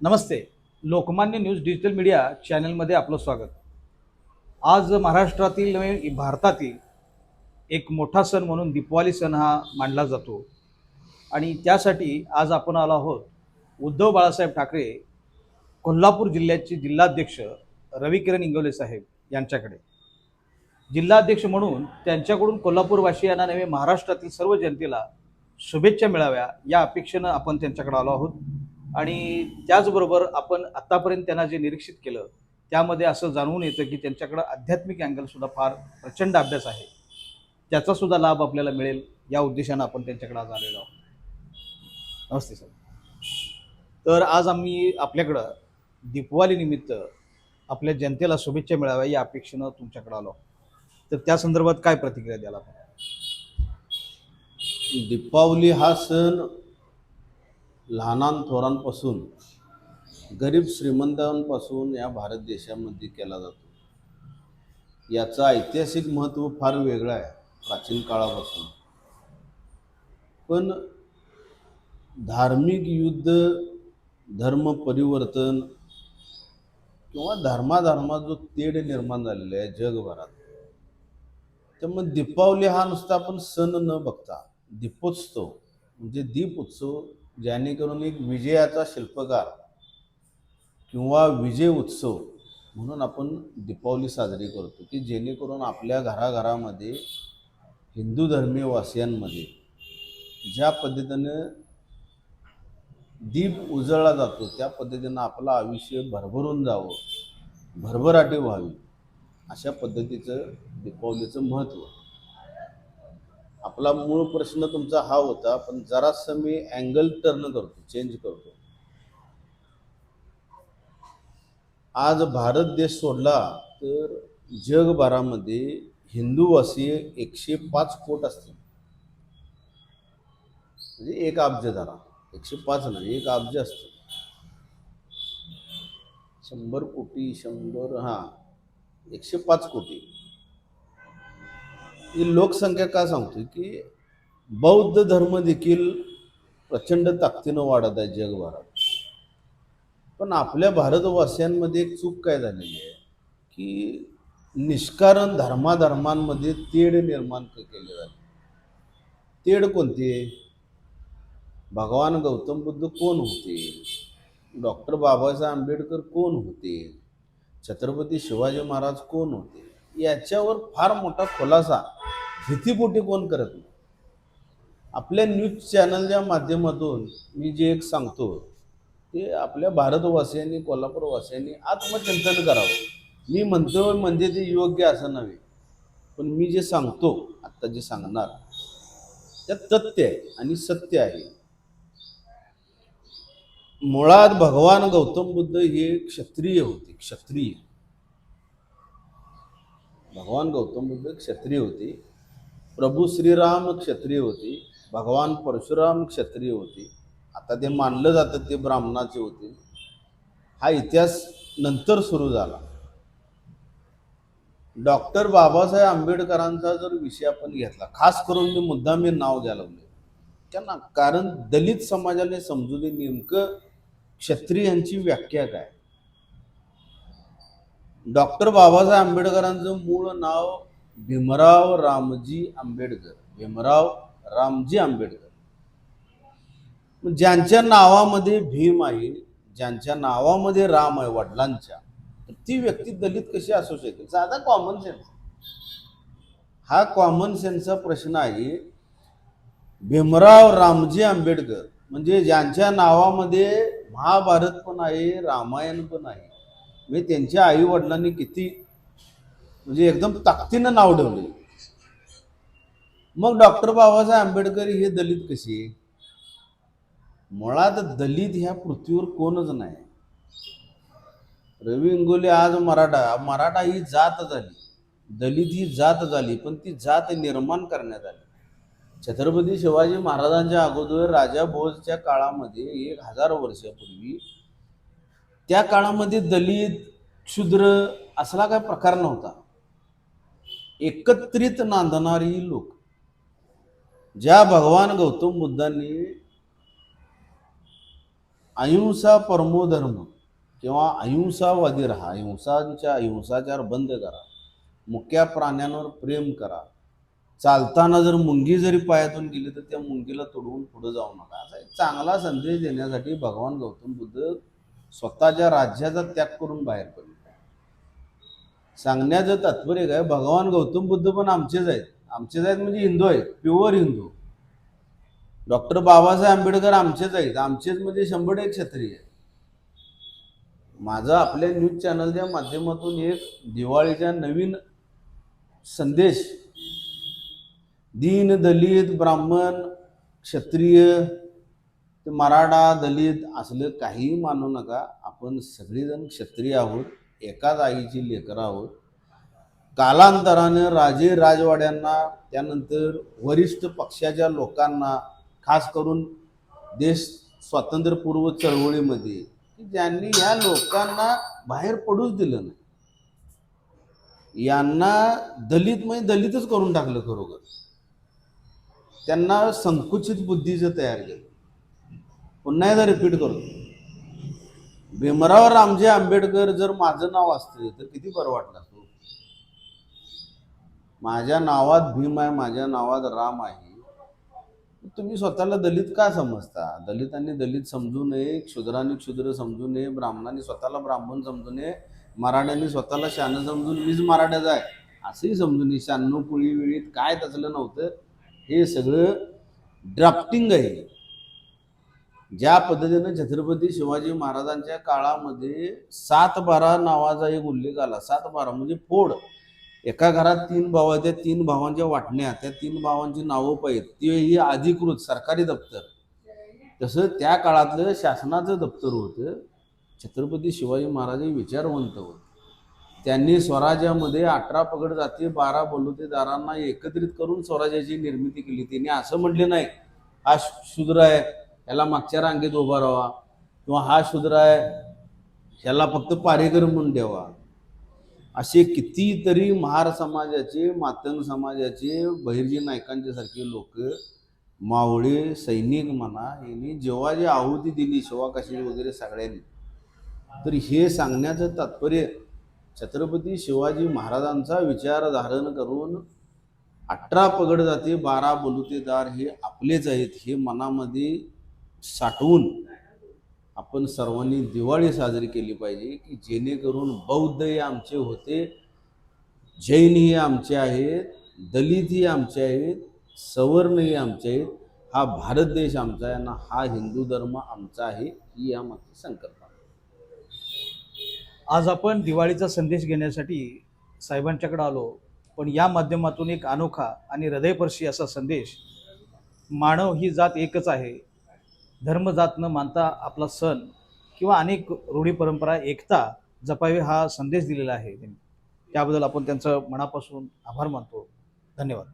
नमस्ते. Lokmanya news digital media चॅनलमध्ये आपलं स्वागत. आज महाराष्ट्रातील नव्हे भारतातील एक मोठा सण म्हणून दीपावली सण हा मानला जातो. आणि त्यासाठी आज आपण आलो आहोत उद्धव बाळासाहेब ठाकरे कोल्हापूर जिल्ह्याचे जिल्हाध्यक्ष रविकिरण इंगवले साहेब यांच्याकडे. जिल्हाध्यक्ष म्हणून त्यांच्याकडून कोल्हापूरवासियांना नव्हे महाराष्ट्रातील सर्व जनतेला शुभेच्छा मिळाव्या या अपेक्षेनं आपण त्यांच्याकडे आलो आहोत. आणि त्याचबरोबर आपण आत्तापर्यंत त्यांना जे निरीक्षित केलं त्यामध्ये असं जाणवून येतं की त्यांच्याकडं आध्यात्मिक अँगलसुद्धा फार प्रचंड अभ्यास आहे. त्याचासुद्धा लाभ आपल्याला मिळेल या उद्देशानं आपण त्यांच्याकडे आज आलेलो आहोत. नमस्ते सर. तर आज आम्ही आपल्याकडं दीपावलीनिमित्त आपल्या जनतेला शुभेच्छा मिळाव्या या अपेक्षेनं तुमच्याकडे आलो तर त्या संदर्भात काय प्रतिक्रिया द्याल आपण? दीपावली हा सण लहानां थोरांपासून गरीब श्रीमंतांपासून या भारत देशामध्ये केला जातो. याचं ऐतिहासिक महत्त्व फार वेगळं आहे प्राचीन काळापासून. पण धार्मिक युद्ध धर्म परिवर्तन किंवा धर्माधर्मात जो तेढ निर्माण झालेला आहे जगभरात त्यामुळे दीपावली हा नुसता आपण सण न बघता दीपोत्सव म्हणजे दीप उत्सव जेणेकरून एक विजयाचा शिल्पकार किंवा विजय उत्सव म्हणून आपण दीपावली साजरी करतो की जेणेकरून आपल्या घराघरामध्ये हिंदू धर्मीय वासियांमध्ये ज्या पद्धतीनं दीप उजळला जातो त्या पद्धतीनं आपलं आयुष्य भरभरून जावं भरभराटी व्हावी अशा पद्धतीचं दीपावलीचं महत्त्व. आपला मूळ प्रश्न तुमचा हा होता पण जरासं मी अँगल टर्न करतो चेंज करतो. आज भारत देश सोडला तर जगभरामध्ये हिंदूवासीय एकशे पाच कोट असतील. म्हणजे एक अब्ज धरा. एकशे पाच नाही एक अब्ज असतं शंभर कोटी शंभर हां एकशे पाच कोटी. ही लोकसंख्या का सांगतो की बौद्ध धर्म देखील प्रचंड ताकदीनं वाढत आहे जगभरात. पण आपल्या भारतवासियांमध्ये एक चूक काय झालेली आहे? की निष्कारण धर्माधर्मांमध्ये तेढ निर्माण केले जाते. तेढ कोणती आहे? भगवान गौतम बुद्ध कोण होते? डॉक्टर बाबासाहेब आंबेडकर कोण होते? छत्रपती शिवाजी महाराज कोण होते? याच्यावर फार मोठा खुलासा. भीतीपोटी कोण करत नाही. आपल्या न्यूज चॅनलच्या माध्यमातून मी जे एक सांगतो ते आपल्या भारतवासियांनी कोल्हापूरवासियांनी आत्मचिंतन करावं. मी म्हणतो म्हणजे ते योग्य असं नव्हे. पण मी जे सांगतो आत्ता जे सांगणार त्यात तथ्य आहे आणि सत्य आहे. मुळात भगवान गौतम बुद्ध हे क्षत्रिय होते क्षत्रिय. भगवान गौतम बुद्ध क्षत्रिय होते. प्रभू श्रीराम क्षत्रिय होते. भगवान परशुराम क्षत्रिय होते. आता ते मानलं जातं ते ब्राह्मणाचे होते. हा इतिहास नंतर सुरू झाला. डॉक्टर बाबासाहेब आंबेडकरांचा जर विषय आपण घेतला खास करून मी मुद्दा मी नाव द्यायला त्यांना कारण दलित समाजाने समजू दे नेमकं क्षत्रियांची व्याख्या काय? डॉक्टर बाबासाहेब आंबेडकरांचं मूळ नाव भीमराव रामजी आंबेडकर. भीमराव रामजी आंबेडकर. ज्यांच्या नावामध्ये भीम आहे ज्यांच्या नावामध्ये राम आहे वडिलांच्या तर ती व्यक्ती दलित कशी असू शकेल? साधा कॉमन सेन्स हा कॉमन सेन्सचा प्रश्न आहे भीमराव रामजी आंबेडकर म्हणजे ज्यांच्या नावामध्ये महाभारत पण आहे रामायण पण आहे म्हणजे त्यांच्या आई वडिलांनी किती म्हणजे एकदम ताकदीनं नाव ठेवले मग डॉक्टर बाबासाहेब आंबेडकर हे दलित कसे? मुळात दलित ह्या पृथ्वीवर कोणच नाही. रवी इंगोले आज मराठा मराठा ही जात झाली. दलित ही जात झाली पण ती जात निर्माण करण्यात आली. छत्रपती शिवाजी महाराजांच्या अगोदर राजा भोजच्या काळामध्ये एक हजार वर्षापूर्वी त्या काळामध्ये दलित क्षुद्र असला काय प्रकार नव्हता. एकत्रित नांदणारी लोक. ज्या भगवान गौतम बुद्धांनी अहिंसा परमोधर्म किंवा अहिंसावादी राहा अहिंसांच्या अहिंसाचार बंद करा मुक्या प्राण्यांवर प्रेम करा. चालताना जर मुंगी जरी पायातून गेली तर त्या मुंगीला तोडवून पुढे जाऊ नका. असा एक चांगला संदेश देण्यासाठी भगवान गौतम बुद्ध स्वतःच्या राज्याचा त्याग करून बाहेर पडले. सांगण्याचं तात्पर्य काय? भगवान गौतम बुद्ध पण आमचेच आहेत. आमचेच आहेत म्हणजे हिंदू आहेत. प्युअर हिंदू. डॉक्टर बाबासाहेब आंबेडकर आमचेच आहेत. आमचेच म्हणजे शंभर एक क्षत्रिय आहेत. माझा आपल्या न्यूज चॅनलच्या माध्यमातून एक दिवाळीचा नवीन संदेश. दीन दलित ब्राह्मण क्षत्रिय ते मराठा दलित असलं काहीही मानू नका आपण सगळेजण क्षत्रिय आहोत एकाच आईची लेकरं आहोत. कालांतरानं राजे राजवाड्यांना त्यानंतर वरिष्ठ पक्षाच्या लोकांना खास करून देश स्वातंत्र्यपूर्व चळवळीमध्ये की ज्यांनी ह्या लोकांना बाहेर पडूच दिलं नाही. यांना दलित म्हणजे दलितच करून टाकलं खरोखर. त्यांना संकुचित बुद्धीचं तयार केलं. पुन्हा एकदा रिपीट करतो. भीमराव रामजी आंबेडकर जर माझं नाव असतं तर किती बरं वाटलं असतो? माझ्या नावात भीम आहे माझ्या नावात राम आहे. तुम्ही स्वतःला दलित का समजता? दलितांनी दलित समजू नये क्षुद्रांनी क्षुद्र समजू नये ब्राह्मणांनी स्वतःला ब्राह्मण समजू नये मराठ्यांनी स्वतःला शानं समजून मीच मराठ्याचा आहे. असंही समजून नये. शहाण्णव पुळी वेळीत काय तसलं नव्हतं. हे सगळं ड्राफ्टिंग आहे. ज्या पद्धतीनं छत्रपती शिवाजी महाराजांच्या काळामध्ये सात बारा नावाचा एक उल्लेख आला. सात बारा म्हणजे फोड. एका घरात तीन भाव आहेत त्या तीन भावांच्या वाटण्या त्या तीन भावांची नावं पाहिजेत ते ही अधिकृत सरकारी दप्तर. तसं त्या काळातलं शासनाचं दप्तर होतं. छत्रपती शिवाजी महाराज हे विचारवंत होते. त्यांनी स्वराज्यामध्ये अठरा पगड जाती बारा बलुतेदारांना एकत्रित करून स्वराज्याची निर्मिती केली. त्यांनी असं म्हटले नाही हा शूद्र आहे. ह्याला मागच्या रांगेत उभा राहावा किंवा हा शूद्र आहे ह्याला फक्त पारेकर म्हणून द्यावा असे कितीतरी महार समाजाचे मातंग समाजाचे बहिर्जी नायकांचे सारखे लोक मावळे सैनिक म्हणा यांनी जेव्हा जे आहुती दिली शिवाकाशी वगैरे सगळ्यांनी तर हे सांगण्याचं तात्पर्य छत्रपती शिवाजी महाराजांचा विचार धारण करून अठरा पगड जाते बारा बलुतेदार हे आपलेच आहेत हे मनामध्ये साठवून आपण सर्वांनी दिवाळी साजरी केली पाहिजे की जेणेकरून बौद्ध हे आमचे होते जैन हे आमचे आहेत दलित ही आमचे आहेत सवर्ण हे आमचे आहेत हा भारत देश आमचा आहे ना हा हिंदू धर्म आमचा आहे ही यामागची संकल्पना. आज आपण दिवाळीचा संदेश घेण्यासाठी साहेबांच्याकडे आलो पण या माध्यमातून एक अनोखा आणि हृदयपर्शी असा संदेश मानव ही जात एकच आहे. धर्म जात न मानता आपला सण किंवा अनेक रूढी परंपरा एकता जपावी हा संदेश दिलेला आहे त्यांनी. त्याबद्दल आपण त्यांचं मनापासून आभार मानतो. धन्यवाद.